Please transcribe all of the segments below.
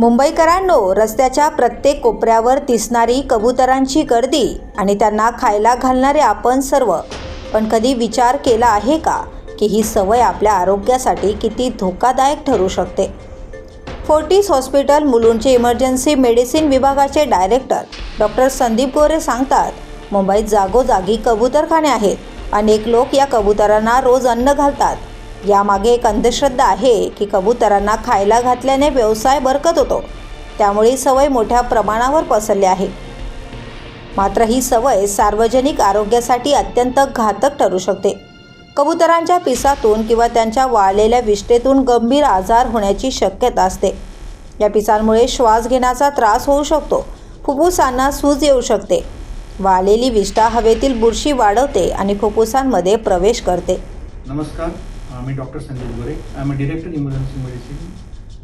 मुंबईकरांनो रस्त्याच्या प्रत्येक कोपऱ्यावर दिसणारी कबुतरांची गर्दी आणि त्यांना खायला घालणारे आपण सर्व. पण कधी विचार केला आहे का की ही सवय आपल्या आरोग्यासाठी किती धोकादायक ठरू शकते? फोर्टिस हॉस्पिटल मुलुंडचे इमर्जन्सी मेडिसिन विभागाचे डायरेक्टर डॉक्टर संदीप गोरे सांगतात मुंबईत जागोजागी कबूतरखाने आहेत. अनेक लोक या कबुतरांना रोज अन्न घालतात. यामागे एक अंधश्रद्धा आहे की कबुतरांना खायला घातल्याने व्यवसाय बरकत होतो. त्यामुळे सवय मोठ्या प्रमाणावर पसरली आहे. मात्र ही सवय सार्वजनिक आरोग्यासाठी अत्यंत घातक ठरू शकते. कबुतरांच्या पिसातून किंवा त्यांच्या वाळलेल्या विष्ठेतून गंभीर आजार होण्याची शक्यता असते. या पिसांमुळे श्वास घेण्याचा त्रास होऊ शकतो. फुफ्फुसांना सूज येऊ शकते. वाळलेली विष्ठा हवेतील बुरशी वाढवते आणि फुफ्फुसांमध्ये प्रवेश करते. नमस्कार. मी doctor Sandeep Gore. I am director emergency medicine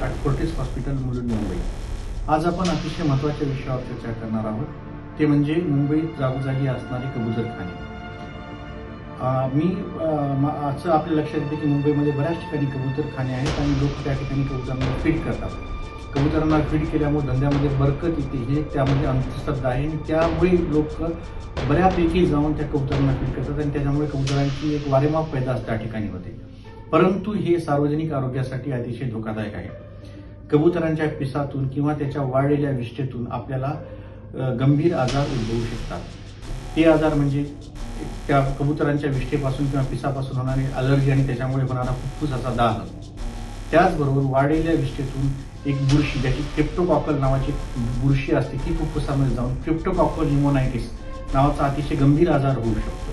at Fortis hospital Mulund Mumbai. आज आपण अतिशय महत्त्वाच्या विषयावर चर्चा करणार आहोत. ते म्हणजे मुंबईत जागोजागी असणारे कबुतरखाने मी असं आपल्या लक्षात येते की मुंबईमध्ये बऱ्याच ठिकाणी कबुतरखाने आहेत आणि लोक त्या ठिकाणी कबुतरांना फीड करतात. कबुतरांना फीड केल्यामुळे धंद्यामध्ये बरकत येते हे त्यामध्ये अंधश्रद्धा आहे आणि त्यामुळे लोक बऱ्यापैकी जाऊन त्या कबुतरांना फीड करतात आणि त्याच्यामुळे कबुतरांची एक वारेमाप पैदास त्या ठिकाणी होते. परंतु हे सार्वजनिक आरोग्यासाठी अतिशय धोकादायक आहे. कबुतरांच्या पिसातून किंवा त्याच्या वाळलेल्या विष्ठेतून आपल्याला गंभीर आजार उद्भवू शकतात. ते आजार म्हणजे त्या कबुतरांच्या विष्ठेपासून किंवा पिसापासून होणारी अलर्जी आणि त्याच्यामुळे होणारा फुफ्फुसाचा दाह. त्याचबरोबर वाढलेल्या विष्ठेतून एक बुरशी ज्याची क्रिप्टोकॉकल नावाची बुरशी असते ती फुफ्फुसामध्ये जाऊन क्रिप्टोकॉकल न्युमोनायटिस नावाचा अतिशय गंभीर आजार होऊ शकतो.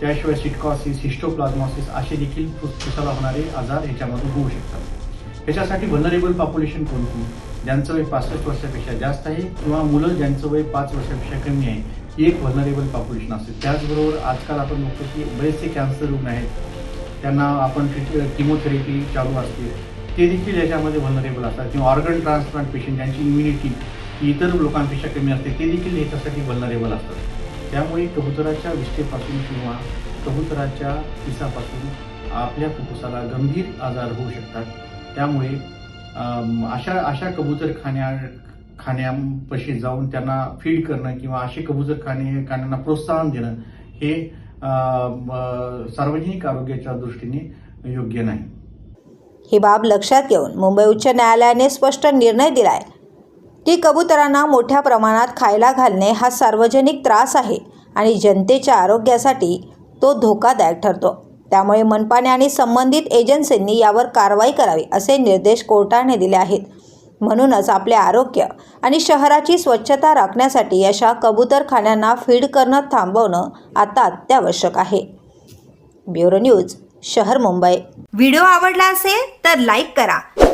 त्याशिवाय सिटकॉसिस हिस्टोप्लाझमॉसिस असे देखील फुफ्फुसाला होणारे आजार ह्याच्यामधून होऊ शकतात. ह्याच्यासाठी व्हलनरेबल पॉप्युलेशन कोणती? ज्यांचं वय पासष्ट वर्षापेक्षा जास्त आहे किंवा मुलं ज्यांचं वय पाच वर्षापेक्षा कमी आहे ही एक व्हलनरेबल पॉप्युलेशन असते. त्याचबरोबर आजकाल आपण बघतो की बरेचसे कॅन्सर रुग्ण आहेत. त्यांना आपण किमोथेरपी चालू असते. ते देखील याच्यामध्ये व्हलनरेबल असतात. किंवा ऑर्गन ट्रान्सप्लांट पेशंट ज्यांची इम्युनिटी इतर लोकांपेक्षा कमी असते ते देखील याच्यासाठी व्हलनरेबल असतात. त्यामुळे कबुतराच्या विष्ठेपासून किंवा कबुतराच्या पिसापासून आपल्या फुफ्फुसाला गंभीर आजार होऊ शकतात. त्यामुळे अशा अशा कबुतर खाण्या खाण्यापाशी जाऊन त्यांना फीड करणं किंवा असे कबूतरखाने खाण्यांना प्रोत्साहन देणं हे सार्वजनिक आरोग्याच्या दृष्टीने योग्य नाही. ही बाब लक्षात घेऊन मुंबई उच्च न्यायालयाने स्पष्ट निर्णय दिलाय. की कबुतरांना मोठ्या प्रमाणात खायला घालणे हा सार्वजनिक त्रास आहे आणि जनतेच्या आरोग्यासाठी तो धोकादायक ठरतो. त्यामुळे मनपाने आणि संबंधित एजन्सींनी यावर कारवाई करावी असे निर्देश कोर्टाने दिले आहेत. म्हणूनच आपले आरोग्य आणि शहराची स्वच्छता राखण्यासाठी अशा कबुतरखान्यांना फीड करणं थांबवणं आता अत्यावश्यक आहे. ब्युरो न्यूज शहर मुंबई. व्हिडिओ आवडला असेल तर लाईक करा.